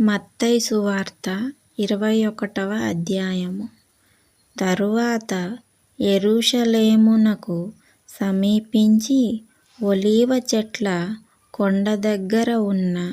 మత్తయి సువార్త ఇరవై ఒకటవ అధ్యాయము. తరువాత ఎరుషలేమునకు సమీపించి ఒలీవ చెట్ల కొండ దగ్గర ఉన్న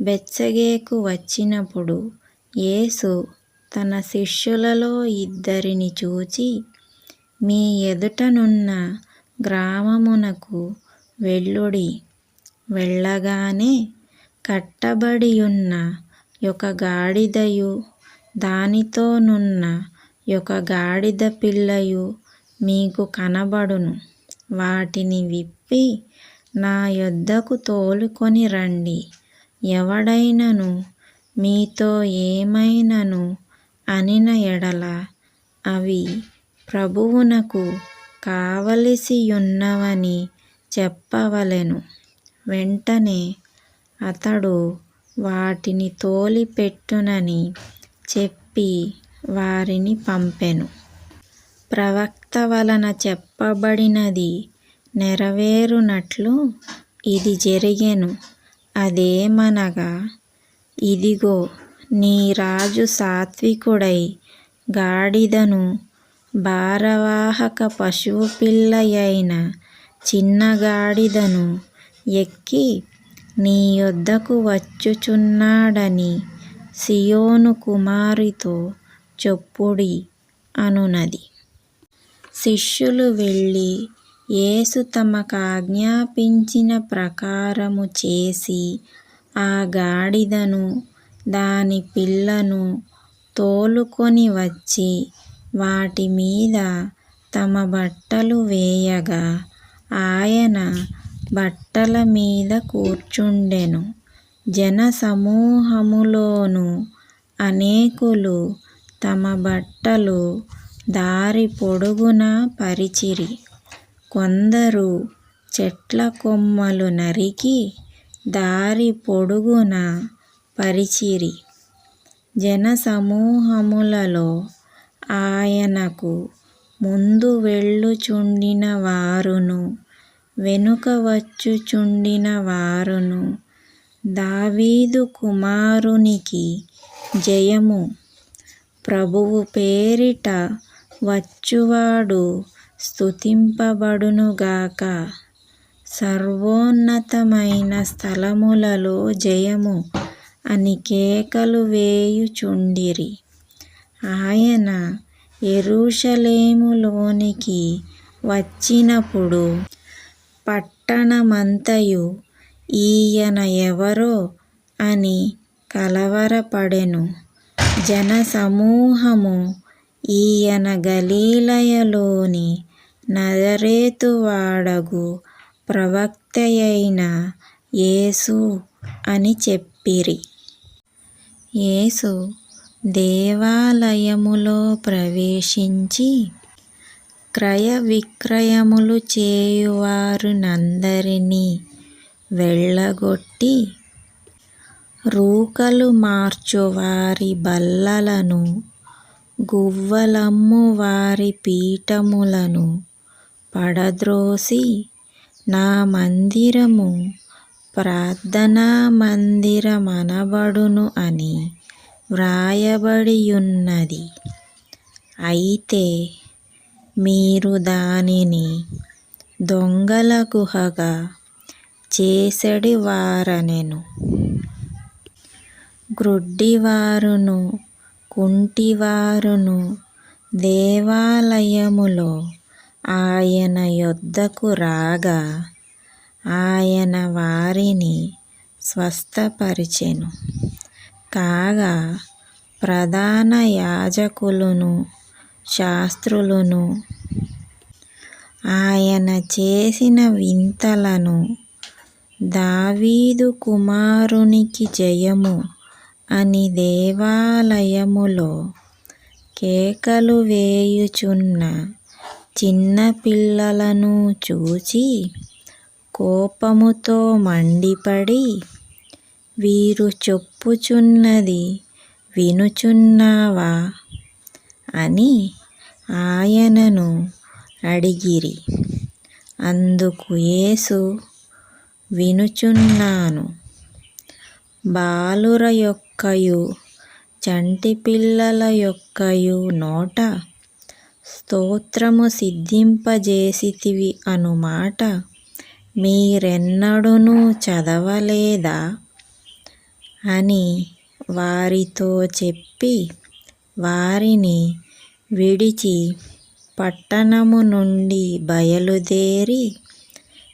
బెచ్చగేకు వచ్చినప్పుడు యేసు తన శిష్యులలో ఇద్దరిని చూచి మీ ఎదుటనున్న గ్రామమునకు వెళ్ళుడి. వెళ్ళగానే కట్టబడియున్న ఒక గాడిదయు దానితోనున్న ఒక గాడిద పిల్లయు మీకు కనబడును. వాటిని విప్పి నా యొద్దకు తోలుకొని రండి. ఎవడైనను మీతో ఏమైనను అనిన ఎడల అవి ప్రభువునకు కావలసియున్నవని చెప్పవలెను. వెంటనే అతడు వాటిని తోలిపెట్టునని చెప్పి వారిని పంపెను. ప్రవక్త వలన చెప్పబడినది నెరవేరునట్లు ఇది జరిగెను. అదేమనగా ఇదిగో నీ రాజు సాత్వికుడై గాడిదను భారవాహక పశువుపిల్లయైన చిన్న గాడిదను ఎక్కి నీ యొద్దకు వచ్చుచున్నాడని సియోను కుమారితో చెప్పుడి అనునది. శిష్యులు వెళ్ళి యేసు తమకాజ్ఞాపించిన ప్రకారము చేసి ఆ గాడిదను దాని పిల్లను తోలుకొని వచ్చి వాటి మీద తమ బట్టలు వేయగా ఆయన బట్టల మీద కూర్చుండెను. జనసమూహములోను అనేకులు తమ బట్టలు దారి పొడుగునా పరిచిరి. కొందరు చెట్ల కొమ్మలు నరికి దారి పొడుగున పరిచిరి. జనసమూహములలో ఆయనకు ముందు వెళ్ళుచుండిన వారును వెనుక వచ్చుచుండిన వారును దావీదు కుమారునికి జయము. ప్రభువు పేరిట వచ్చువాడు స్తుతింపబడునుగాక సర్వోన్నతమైన స్థలములలో జయము అని కేకలు వేయుచుండిరి. ఆయన యెరూషలేములోనికి వచ్చినప్పుడు పట్టణమంతయు ఈయన ఎవరో అని కలవరపడెను. జనసమూహము ఈయన గలిలయలోని నజరేతువాడగు ప్రవక్తయైన యేసు అని చెప్పిరి. యేసు దేవాలయములో ప్రవేశించి క్రయ విక్రయములు చేయువారునందరినీ వెళ్ళగొట్టి రూకలు మార్చువారి బల్లలను గువ్వలమ్ము వారి పీఠములను పడద్రోసి నా మందిరము ప్రార్థనా మందిరమనబడును అని వ్రాయబడియున్నది. అయితే మీరు దానిని దొంగల గుహగా చేసెడివారనెను. గ్రుడ్డివారును కుంటివారును దేవాలయములో ఆయన యొద్దకు రాగా ఆయన వారిని స్వస్థపరిచెను. కాగా ప్రధాన యాజకులును శాస్త్రులను. ఆయన చేసిన వింతలను దావీదు కుమారునికి జయము అని దేవాలయములో కేకలు వేయుచున్న చిన్నపిల్లలను చూచి కోపముతో మండిపడి వీరు చెప్పుచున్నది వినుచున్నావా? అని ఆయనను అడిగిరి. అందుకు యేసు వినుచున్నాను. బాలుర యొక్కయు చంటి పిల్లల యొక్కయు నోట స్తోత్రము సిద్ధింపజేసితివి అనుమాట మీరెన్నడునూ చదవలేదా? అని వారితో చెప్పి వారిని విడిచి పట్టణము నుండి బయలుదేరి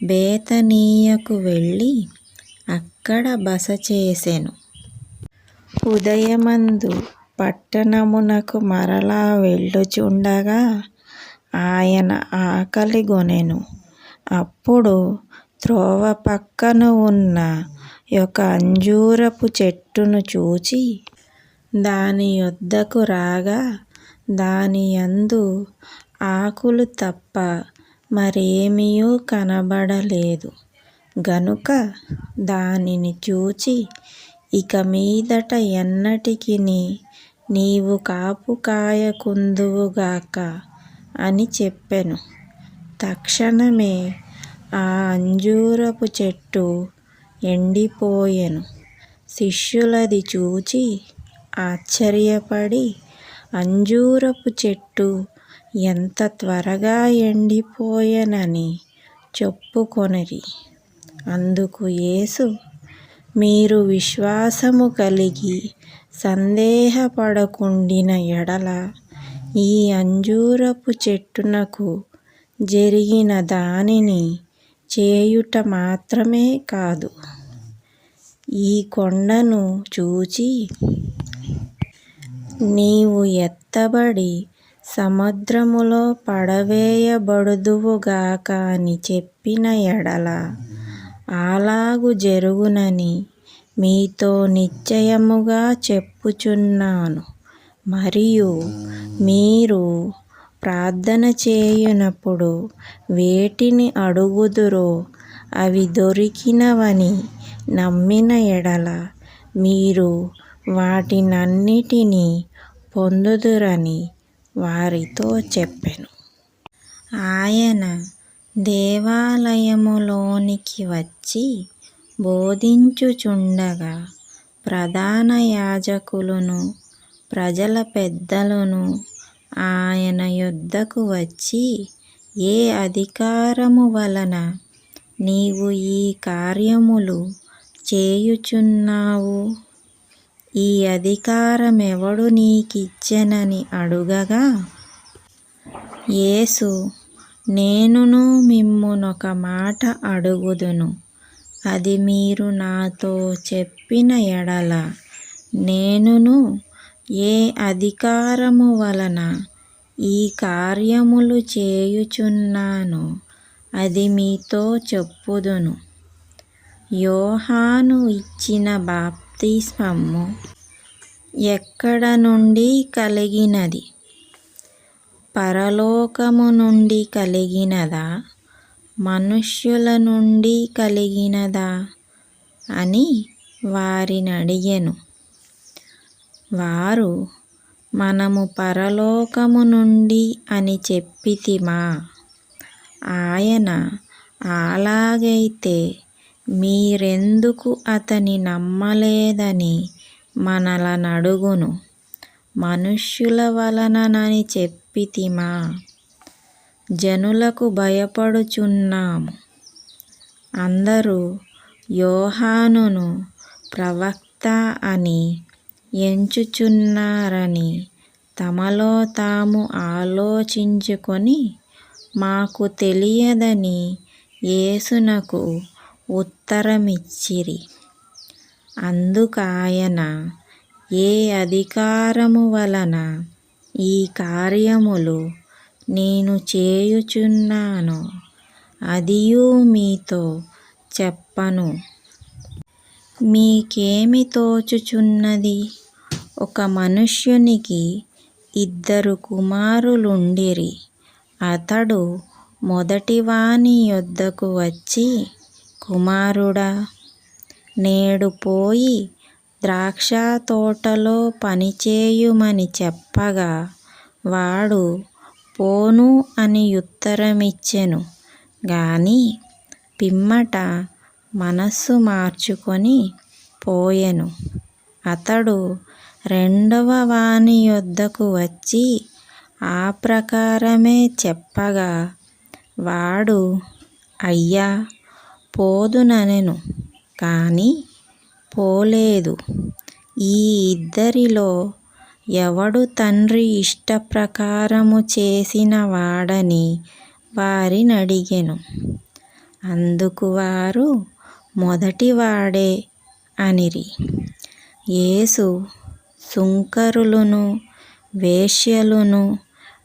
బేతనీయకు వెళ్ళి అక్కడ బస చేసెను. ఉదయమందు పట్టణమునకు మరలా వెళ్ళుచుండగా ఆయన ఆకలిగొనెను అప్పుడు త్రోవ పక్కన ఉన్న ఒక అంజూరపు చెట్టును చూచి దాని యొద్దకు రాగా దాని యందు ఆకులు తప్ప మరేమియూ కనబడలేదు. గనుక దానిని చూచి ఇక మీదట ఎన్నటికిని నీవు కాపు కాయకుందువుగాక అని చెప్పెను. తక్షణమే ఆ అంజూరపు చెట్టు ఎండిపోయెను. శిష్యులది చూచి ఆశ్చర్యపడి అంజూరపు చెట్టు ఎంత త్వరగా ఎండిపోయెనని చెప్పుకొనిరి. అందుకు యేసు మీరు విశ్వాసము కలిగి సందేహపడకుండిన ఎడల ఈ అంజూరపు చెట్టునకు జరిగిన దానిని చేయుట మాత్రమే కాదు. ఈ కొండను చూచి నీవు ఎత్తబడి సముద్రములో పడవేయబడుదువుగాక అని చెప్పిన ఎడల అలాగు జరుగునని మీతో నిశ్చయముగా చెప్పుచున్నాను. మరియు మీరు ప్రార్థన చేయునప్పుడు వేటిని అడుగుదురో అవి దొరికినవని నమ్మిన ఎడల మీరు వాటినన్నిటినీ పొందుదురని వారితో చెప్పెను. ఆయన దేవాలయములోనికి వచ్చి బోధించుచుండగా ప్రధాన యాజకులను ప్రజల పెద్దలను ఆయన యొద్దకు వచ్చి ఏ అధికారము వలన నీవు ఈ కార్యములు చేయుచున్నావు? ఈ అధికారమెవడు నీకిచ్చెనని అడుగగా యేసు నేనును మిమ్మునొక మాట అడుగుదును. అది మీరు నాతో చెప్పిన ఎడల. నేనును ఏ అధికారము వలన ఈ కార్యములు చేయుచున్నానో అది మీతో చెప్పుదును. యోహాను ఇచ్చిన బాప్ బాప్తిస్మము ఎక్కడ నుండి కలిగినది? పరలోకము నుండి కలిగినదా? మనుష్యుల నుండి కలిగినదా? అని వారిని అడిగెను వారు మనము పరలోకము నుండి అని చెప్పితిమా? ఆయన అలాగైతే మీరెందుకు అతని నమ్మలేదని మనలనడుగును మనుష్యుల వలననని చెప్పితిమా. జనులకు భయపడుచున్నాము. అందరూ యోహానును ప్రవక్త అని ఎంచుచున్నారని తమలో తాము ఆలోచించుకొని మాకు తెలియదని యేసునకు ఉత్తరమిచ్చిరి. అందుకాయన ఏ అధికారము వలన ఈ కార్యములు నేను చేయుచున్నానో అదియు మీతో చెప్పను. మీకేమి తోచుచున్నది? ఒక మనుష్యునికి ఇద్దరు కుమారులుండిరి. అతడు మొదటివాని యొద్దకు వచ్చి కుమారుడా నేడు పోయి ద్రాక్ష తోటలో పనిచేయుమని చెప్పగా వాడు పోను అని ఉత్తరమిచ్చెను. గాని పిమ్మట మనస్సు మార్చుకొని పోయెను. అతడు రెండవ వాని యొద్దకు వచ్చి ఆ ప్రకారమే చెప్పగా వాడు అయ్యా పోదుననెను కానీ పోలేదు. ఈ ఇద్దరిలో ఎవడు తండ్రి ఇష్టప్రకారము చేసిన వాడని వారినడిగెను. అందుకు వారు మొదటివాడే అనిరి. యేసు సుంకరులను వేశ్యలును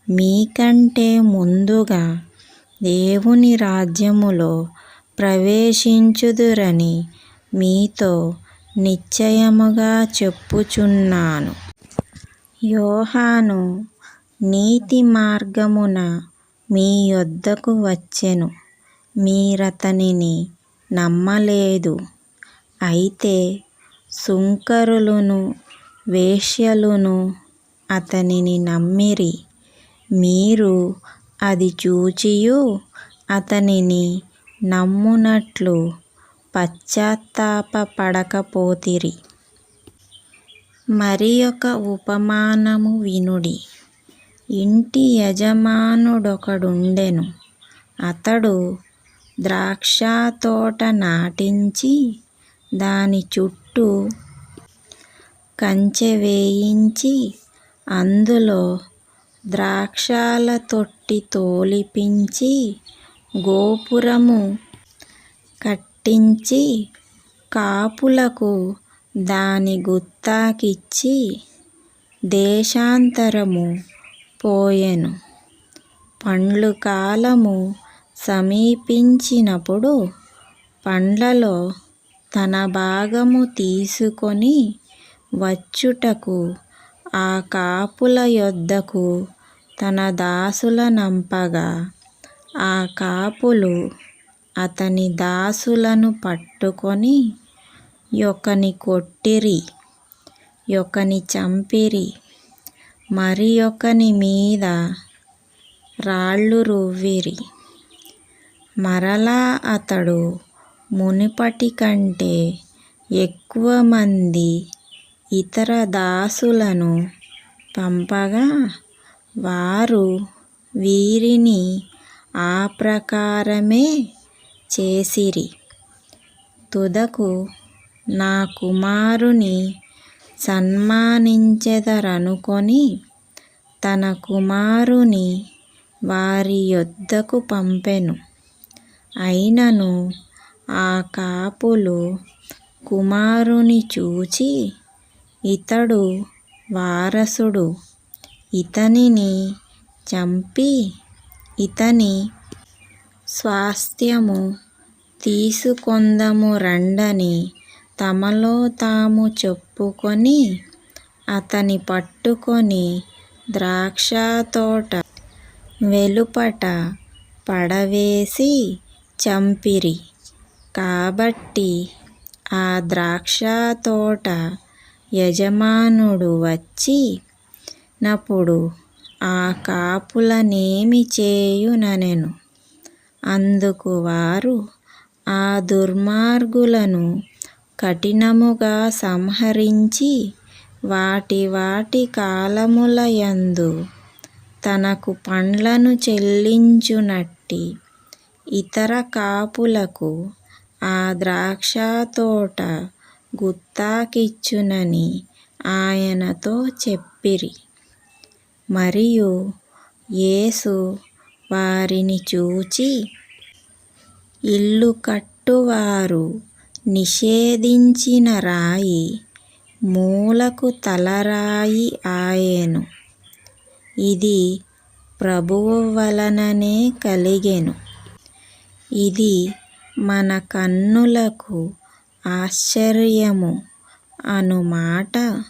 మీకంటే ముందుగా దేవుని రాజ్యములో ప్రవేశించుదురని మీతో నిశ్చయముగా చెప్పుచున్నాను. యోహాను నీతి మార్గమున మీ యొద్దకు వచ్చెను. మీరతనిని నమ్మలేదు. అయితే సుంకరులును వేశ్యలును అతనిని నమ్మిరి. మీరు అది చూచియు అతనిని నమ్మునట్లు పశ్చాత్తాపపడకపోతిరి. మరి ఒక ఉపమానము వినుడి. ఇంటి యజమానుడొకడుండెను. అతడు ద్రాక్షతోట నాటించి దాని చుట్టూ కంచె వేయించి అందులో ద్రాక్షాల తొట్టి తోలిపించి గోపురము కట్టించి కాపులకు దాని గుత్తాకిచ్చి దేశాంతరము పోయెను. పండ్లు కాలము సమీపించినప్పుడు పండ్లలో తన భాగము తీసుకొని వచ్చుటకు ఆ కాపుల యొద్దకు తన దాసులనంపగా ఆ కాపులు అతని దాసులను పట్టుకొని యొకని కొట్టిరి యొకని చంపిరి. మరి ఒకని మీద రాళ్ళు రువ్విరి. మరలా అతడు మునుపటి కంటే ఎక్కువ మంది ఇతర దాసులను పంపగా వారు వీరిని ఆ ప్రకారమే చేసిరి. తుదకు నా కుమారుని సన్మానించెదరనుకొని తన కుమారుని వారి యొద్దకు పంపెను. అయినను ఆ కాపులు కుమారుని చూచి ఇతడు వారసుడు. ఇతనిని చంపి ఇతని స్వాస్థ్యము తీసుకొందము రండని తమలో తాము చెప్పుకొని అతని పట్టుకొని ద్రాక్షతోట వెలుపట పడవేసి చంపిరి. కాబట్టి ఆ ద్రాక్షతోట యజమానుడు వచ్చి నప్పుడు ఆ కాపులనేమి చేయుననెను అందుకు వారు ఆ దుర్మార్గులను కఠినముగా సంహరించి వాటి వాటి కాలములయందు తనకు పండ్లను చెల్లించునట్టి ఇతర కాపులకు ఆ ద్రాక్షతోట గుత్తాకిచ్చునని ఆయనతో చెప్పిరి. మరియు యేసు వారిని చూచి ఇల్లు కట్టువారు నిషేధించిన రాయి మూలకు తలరాయి ఆయెను. ఇది ప్రభువు వలననే కలిగెను. ఇది మన కన్నులకు ఆశ్చర్యము అను మాట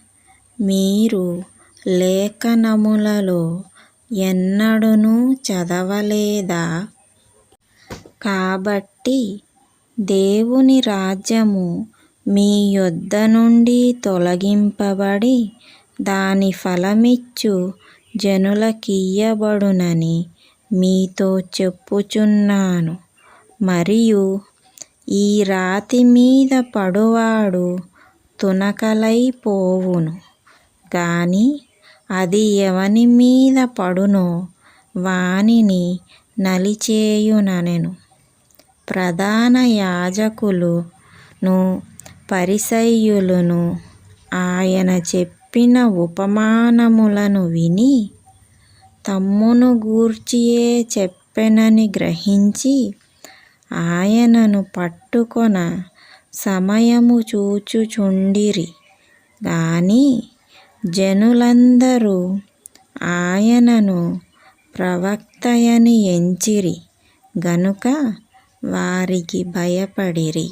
మీరు లేఖనములలో ఎన్నడునూ చదవలేదా? కాబట్టి దేవుని రాజ్యము మీ యొద్ద నుండి తొలగింపబడి దాని ఫలమిచ్చు జనులకియ్యబడునని మీతో చెప్పుచున్నాను. మరియు ఈ రాతి మీద పడువాడు తునకలైపోవును. గాని అది ఎవని మీద పడునో వానిని నలిచేయుననెను ప్రధాన యాజకులును పరిసయ్యులను ఆయన చెప్పిన ఉపమానములను విని తమ్మును గూర్చియే చెప్పెనని గ్రహించి ఆయనను పట్టుకొన సమయము చూచుచుండిరి. గాని జనులందరూ ఆయనను ప్రవక్తయని ఎంచిరి గనుక వారికి భయపడిరి.